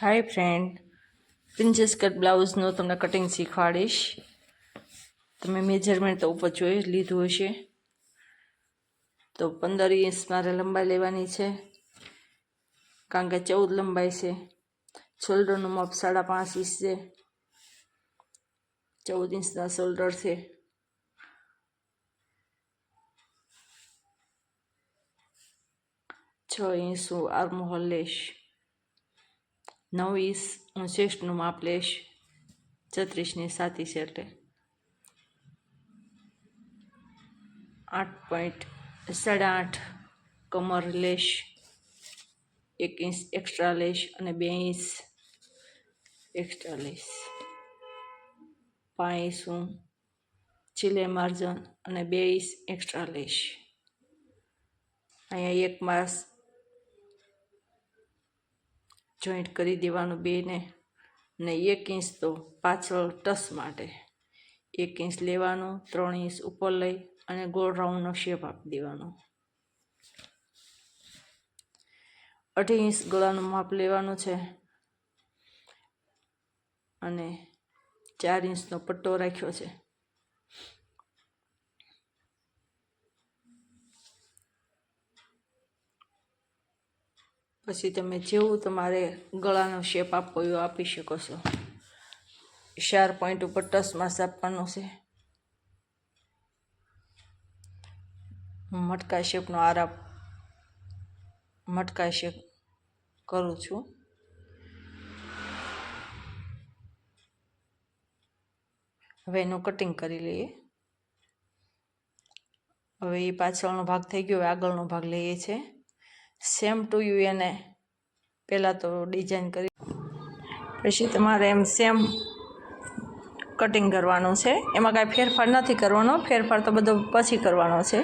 હાય friend princess cut બ્લાઉઝનું તમને cutting શીખવાડીશ. તમે મેજરમેન્ટ તો ઉપર જોઈ લીધું હશે. તો પંદર ઇંચ મારે લંબાઈ લેવાની છે. કારણ કે ચૌદ લંબાઈ છે. શોલ્ડરનું માપ સાડા પાંચ ઇંચ છે. ચૌદ ઇંચના શોલ્ડર છે. છ ઇંચ હું આર્મહોલ લઈશ. નવ ઈસ હું માપ લેશ છત્રીસની સાતી છે એટલે આઠ પોઈન્ટ સાડા આઠ કમર લેશ એક ઇંચ એક્સ્ટ્રા લેશ અને બે ઇંચ એક્સ્ટ્રા લેશ. પાંચ ઇંચ છેલ્લે માર્જન અને બે ઇંચ એક્સ્ટ્રા લેશ. અહીંયા એક માસ જોઈન્ટ કરી દેવાનું બેને ને એક ઇંચ તો પાછળ ટસ માટે. એક ઇંચ લેવાનું, ત્રણ ઇંચ ઉપર લઈ અને ગોળ રાઉન્ડનો શેપ આપી દેવાનો. અઢી ઇંચ ગળાનું માપ લેવાનું છે અને ચાર ઇંચનો પટ્ટો રાખ્યો છે. પછી તમે જેવું તમારે ગળાનો શેપ આપવો એવો આપી શકો છો. શાર પોઈન્ટ ઉપર ટસ માસ આપવાનો છે. મટકા શેપનો આરાપ મટકા શેપ કરું છું. હવે એનું કટિંગ કરી લઈએ. હવે એ પાછળનો ભાગ થઈ ગયો, હવે આગળનો ભાગ લઈએ છીએ સેમ ટુ યુ એને પહેલાં તો ડિઝાઇન કરી. પછી તમારે એમ સેમ કટિંગ કરવાનું છે. એમાં કાંઈ ફેરફાર નથી કરવાનો. ફેરફાર તો બધો પછી કરવાનો છે.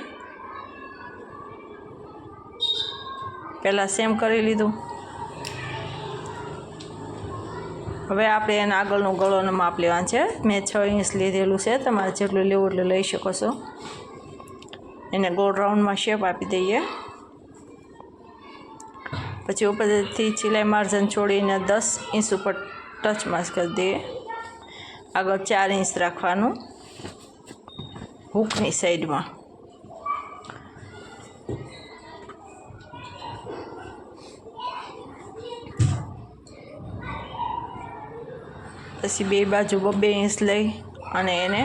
પહેલાં સેમ કરી લીધું. હવે આપણે એના આગળનું ગળોનું માપ લેવાનું છે. મેં છ ઇંચ લીધેલું છે. તમારે જેટલું લેવું એટલું લઈ શકો છો. એને ગોળ રાઉન્ડમાં શેપ આપી દઈએ. પછી ઉપરથી સિલાઈ માર્જન છોડીને દસ ઇંચ ઉપર ટચ માસ્ક કરી દઈએ. આગળ ચાર ઇંચ રાખવાનું હૂકની સાઈડમાં. પછી બે બાજુ બે ઇંચ લઈ અને એને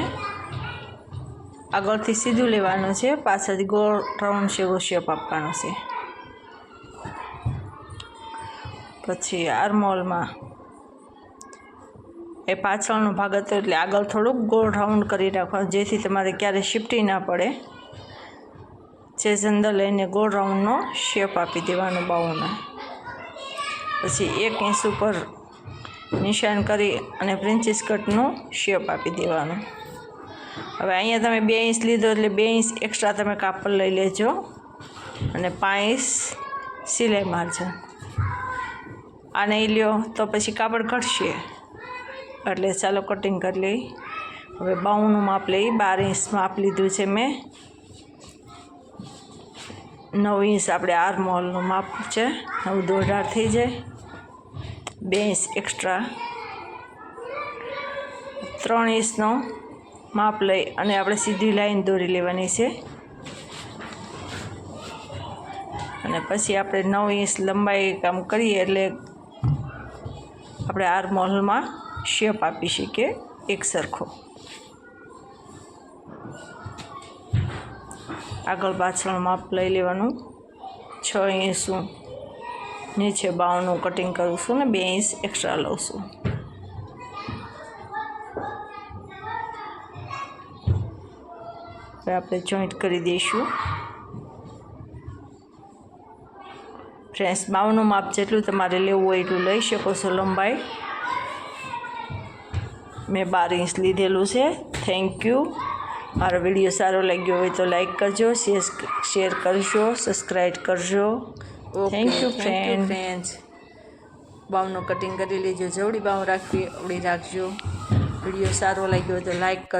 આગળથી સીધું લેવાનું છે. પાછળથી ગોળ રાઉન્ડ શેવો શેપ આપવાનો છે. પછી આર્મોલમાં એ પાછળનો ભાગ હતો એટલે આગળ થોડુંક ગોળ રાઉન્ડ કરી રાખવાનું, જેથી તમારે ક્યારે શિફ્ટી ના પડે. જે જંદર લઈને ગોળ રાઉન્ડનો શેપ આપી દેવાનો બાઉનો પછી એક ઇંચ ઉપર નિશાન કરી અને પ્રિન્સિસ કટનો શેપ આપી દેવાનો. હવે અહીંયા તમે બે ઇંચ લીધો એટલે બે ઇંચ એક્સ્ટ્રા તમે કાપડ લઈ લેજો અને પાંચ ઇંચ સિલાઈ મારજો. આ નહીં લ્યો, તો પછી કાપડ ઘટશે. એટલે ચાલો કટિંગ કરી લઈ. હવે બાઉનું માપ લઈ, બાર ઇંચ માપ લીધું છે મેં. નવ ઇંચ આપણે આર્મોલનું માપ છે. નવ દોઢાર થઈ જાય. બે ઇંચ એક્સ્ટ્રા ત્રણ ઇંચનો માપ લઈ અને આપણે સીધી લાઈન દોરી લેવાની છે. અને પછી આપણે નવ ઇંચ લંબાઈ કામ કરીએ એટલે આપણે આર મોલમાં શેપ આપી શકીએ એક સરખો. આગળ પાછળ માપ લઈ લેવાનું. છ ઇંચનું નીચે બાવનું કટિંગ કરું છું ને બે ઇંચ એક્સ્ટ્રા લઉં છું. આપણે જોઈન્ટ કરી દઈશું. ફ્રેન્ડ્સ બાવનું માપ જેટલું તમારે લેવું હોય એટલું લઈ શકો છો લંબાઈ. મેં બાર ઇંચ લીધેલું છે. થેન્ક યુ મારો વીડિયો સારો લાગ્યો હોય તો લાઈક કરજો શેર શેર કરજો સબસ્ક્રાઈબ કરજો. થેન્ક યુ ફ્રેન્ડ ફ્રેન્ડ્સ બાવનું કટિંગ કરી લેજો. જવડી બાવ રાખવી અવડી રાખજો. વીડિયો સારો લાગ્યો હોય તો લાઈક કરજો